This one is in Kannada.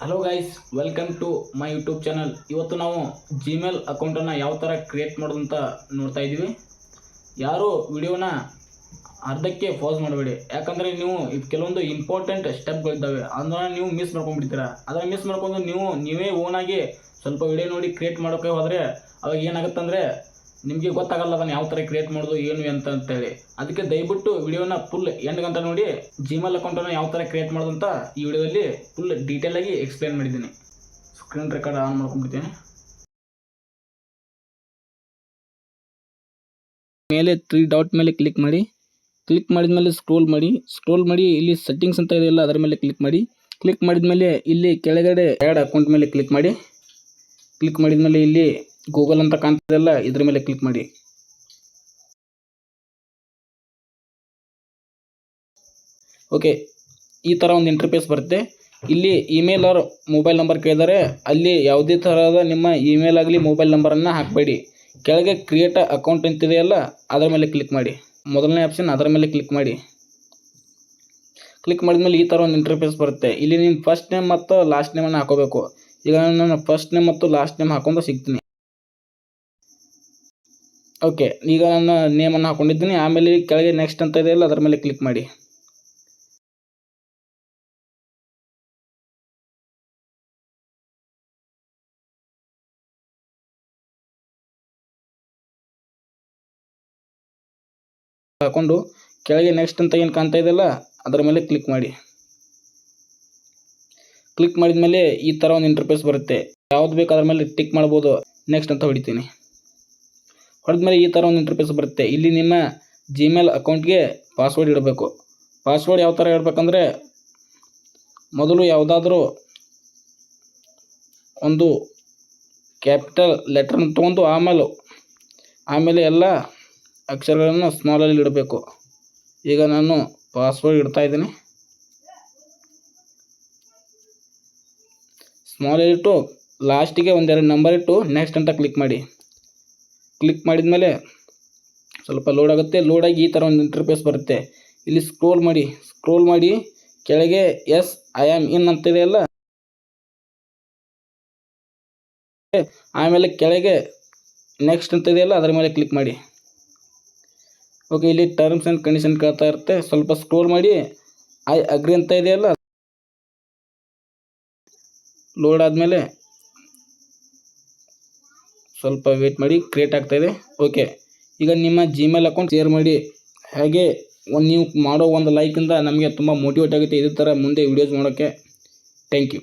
Hello guys welcome to my YouTube channel ಇವತ್ತು ನಾವು ಜಿಮೇಲ್ ಅಕೌಂಟನ್ನು ಯಾವ ಥರ ಕ್ರಿಯೇಟ್ ಮಾಡೋದು ಅಂತ ನೋಡ್ತಾ ಇದ್ದೀವಿ. ಯಾರು ವಿಡಿಯೋನ ಅರ್ಧಕ್ಕೆ ಪಾಸ್ ಮಾಡಬೇಡಿ. ಯಾಕಂದರೆ ನೀವು ಇದು ಕೆಲವೊಂದು ಇಂಪಾರ್ಟೆಂಟ್ ಸ್ಟೆಪ್ಗಳಿದ್ದಾವೆ ಅದನ್ನ ನೀವು ಮಿಸ್ ಮಾಡ್ಕೊಂಡ್ಬಿಡ್ತೀರಾ? ಅದನ್ನು ಮಿಸ್ ಮಾಡ್ಕೊಂಡು ನೀವು ನೀವೇ ಓನಾಗಿ ಸ್ವಲ್ಪ ವಿಡಿಯೋ ನೋಡಿ ಕ್ರಿಯೇಟ್ ಮಾಡೋಕ್ಕೆ ಹೋದರೆ ಅವಾಗ ಏನಾಗುತ್ತಂದರೆ ನಿಮಗೆ ಗೊತ್ತಾಗಲ್ಲ ಅದನ್ನು ಯಾವ ಥರ ಕ್ರಿಯೇಟ್ ಮಾಡೋದು, ಏನು ಅಂತ ಅಂತೇಳಿ. ಅದಕ್ಕೆ ದಯವಿಟ್ಟು ವಿಡಿಯೋನ ಫುಲ್ ಎಂಡ್ ಗಂಟ ನೋಡಿ ಜಿಮೇಲ್ ಅಕೌಂಟನ್ನು ಯಾವ ಥರ ಕ್ರಿಯೇಟ್ ಮಾಡೋದು ಅಂತ ಈ ವಿಡಿಯೋದಲ್ಲಿ ಫುಲ್ ಡೀಟೇಲ್ ಆಗಿ ಎಕ್ಸ್ಪ್ಲೇನ್ ಮಾಡಿದ್ದೀನಿ. ಸ್ಕ್ರೀನ್ ರೆಕಾರ್ಡ್ ಆನ್ ಮಾಡ್ಕೊಂಡ್ಬಿಡ್ತೀನಿ. ಮೇಲೆ ತ್ರೀ ಡಾಟ್ ಮೇಲೆ ಕ್ಲಿಕ್ ಮಾಡಿ ಕ್ಲಿಕ್ ಮಾಡಿದ ಮೇಲೆ ಸ್ಕ್ರೋಲ್ ಮಾಡಿ ಸ್ಕ್ರೋಲ್ ಮಾಡಿ ಇಲ್ಲಿ ಸೆಟ್ಟಿಂಗ್ಸ್ ಅಂತ ಇದೆಯಲ್ಲ ಅದರ ಮೇಲೆ ಕ್ಲಿಕ್ ಮಾಡಿ. ಕ್ಲಿಕ್ ಮಾಡಿದ ಮೇಲೆ ಇಲ್ಲಿ ಕೆಳಗಡೆ ಆ್ಯಡ್ ಅಕೌಂಟ್ ಮೇಲೆ ಕ್ಲಿಕ್ ಮಾಡಿ. ಕ್ಲಿಕ್ ಮಾಡಿದ ಮೇಲೆ ಇಲ್ಲಿ ಗೂಗಲ್ ಅಂತ ಕಾಣ್ತದೆಲ್ಲ ಇದ್ರ ಮೇಲೆ ಕ್ಲಿಕ್ ಮಾಡಿ. ಓಕೆ ಈ ಥರ ಒಂದು ಇಂಟರ್ಫೇಸ್ ಬರುತ್ತೆ. ಇಲ್ಲಿ ಇಮೇಲ್ ಅವ್ರ ಮೊಬೈಲ್ ನಂಬರ್ ಕೇಳಿದರೆ ಅಲ್ಲಿ ಯಾವುದೇ ಥರದ ನಿಮ್ಮ ಇಮೇಲ್ ಆಗಲಿ ಮೊಬೈಲ್ ನಂಬರನ್ನು ಹಾಕಬೇಡಿ. ಕೆಳಗೆ ಕ್ರಿಯೇಟ್ ಅಕೌಂಟ್ ಅಂತಿದೆಯಲ್ಲ, ಅದರ ಮೇಲೆ ಕ್ಲಿಕ್ ಮಾಡಿ. ಮೊದಲನೇ ಆಪ್ಷನ್ ಅದರ ಮೇಲೆ ಕ್ಲಿಕ್ ಮಾಡಿ. ಕ್ಲಿಕ್ ಮಾಡಿದ್ಮೇಲೆ ಈ ಥರ ಒಂದು ಇಂಟರ್ಫೇಸ್ ಬರುತ್ತೆ. ಇಲ್ಲಿ ನಿಮ್ಮ ಫಸ್ಟ್ ನೇಮ್ ಮತ್ತು ಲಾಸ್ಟ್ ನೇಮನ್ನು ಹಾಕೋಬೇಕು. ಈಗ ನಾನು ಫಸ್ಟ್ ನೇಮ್ ಮತ್ತು ಲಾಸ್ಟ್ ನೇಮ್ ಹಾಕೊಂಡು ಸಿಗ್ತೀನಿ. ಓಕೆ, ಈಗ ನನ್ನ ನೇಮನ್ನು ಹಾಕೊಂಡಿದ್ದೀನಿ. ಆಮೇಲೆ ಕೆಳಗೆ ನೆಕ್ಸ್ಟ್ ಅಂತ ಇದೆಯಲ್ಲ ಅದರ ಮೇಲೆ ಕ್ಲಿಕ್ ಮಾಡಿ. ಹಾಕೊಂಡು ಕೆಳಗೆ ನೆಕ್ಸ್ಟ್ ಅಂತ ಏನು ಕಾಣ್ತಾ ಇದೆಯಲ್ಲ ಅದರ ಮೇಲೆ ಕ್ಲಿಕ್ ಮಾಡಿ. ಕ್ಲಿಕ್ ಮಾಡಿದ ಮೇಲೆ ಈ ಥರ ಒಂದು ಇಂಟರ್ಫೇಸ್ ಬರುತ್ತೆ. ಯಾವ್ದು ಬೇಕು ಅದ್ರ ಮೇಲೆ ಟಿಕ್ ಮಾಡ್ಬೋದು. ನೆಕ್ಸ್ಟ್ ಅಂತ ಹೊಡಿತೀನಿ. ಹೊಡೆದ್ಮೇಲೆ ಈ ಥರ ಒಂದು ಇಂಟರ್ಫೇಸ್ ಬರುತ್ತೆ. ಇಲ್ಲಿ ನಿಮ್ಮ ಜಿಮೇಲ್ ಅಕೌಂಟ್ಗೆ ಪಾಸ್ವರ್ಡ್ ಇಡಬೇಕು. ಪಾಸ್ವರ್ಡ್ ಯಾವ ಥರ ಇಡಬೇಕಂದ್ರೆ ಮೊದಲು ಯಾವುದಾದ್ರೂ ಒಂದು ಕ್ಯಾಪಿಟಲ್ ಲೆಟ್ರನ್ನು ತೊಗೊಂಡು ಆಮೇಲೆ ಆಮೇಲೆ ಎಲ್ಲ ಅಕ್ಷರಗಳನ್ನು ಸ್ಮಾಲಲ್ಲಿ ಇಡಬೇಕು. ಈಗ ನಾನು ಪಾಸ್ವರ್ಡ್ ಇಡ್ತಾ ಇದ್ದೀನಿ. ಸ್ಮಾಲ್ ಇಟ್ಟು ಲಾಸ್ಟಿಗೆ ಒಂದೆರಡು ನಂಬರ್ ಇಟ್ಟು ನೆಕ್ಸ್ಟ್ ಅಂತ ಕ್ಲಿಕ್ ಮಾಡಿ. ಕ್ಲಿಕ್ ಮಾಡಿದ ಮೇಲೆ ಸ್ವಲ್ಪ ಲೋಡ್ ಆಗುತ್ತೆ. ಲೋಡಾಗಿ ಈ ಥರ ಒಂದು ಇಂಟರ್ಫೇಸ್ ಬರುತ್ತೆ. ಇಲ್ಲಿ ಸ್ಕ್ರೋಲ್ ಮಾಡಿ. ಸ್ಕ್ರೋಲ್ ಮಾಡಿ ಕೆಳಗೆ ಎಸ್ ಐ ಆಮ್ ಇನ್ ಅಂತಿದೆಯಲ್ಲ ಆಮೇಲೆ ಕೆಳಗೆ ನೆಕ್ಸ್ಟ್ ಅಂತ ಇದೆಯಲ್ಲ ಅದರ ಮೇಲೆ ಕ್ಲಿಕ್ ಮಾಡಿ. ಓಕೆ ಇಲ್ಲಿ ಟರ್ಮ್ಸ್ ಆ್ಯಂಡ್ ಕಂಡೀಷನ್ ಕೇಳ್ತಾ ಇರುತ್ತೆ. ಸ್ವಲ್ಪ ಸ್ಕ್ರೋಲ್ ಮಾಡಿ. ಐ ಅಗ್ರಿ ಅಂತ ಇದೆಯಲ್ಲ ಲೋಡ್ ಆದಮೇಲೆ ಸ್ವಲ್ಪ ವೇಟ್ ಮಾಡಿ ಕ್ರಿಯೇಟ್ ಆಗ್ತಾಯಿದೆ ಓಕೆ ಈಗ ನಿಮ್ಮ ಜಿಮೇಲ್ ಅಕೌಂಟ್ ಶೇರ್ ಮಾಡಿ. ಹಾಗೆ ಒಂದು ನೀವು ಮಾಡೋ ಒಂದು ಲೈಕಿಂದ ನಮಗೆ ತುಂಬ ಮೋಟಿವೇಟ್ ಆಗುತ್ತೆ ಇದೇ ಥರ ಮುಂದೆ ವೀಡಿಯೋಸ್ ಮಾಡೋಕ್ಕೆ ಥ್ಯಾಂಕ್ ಯು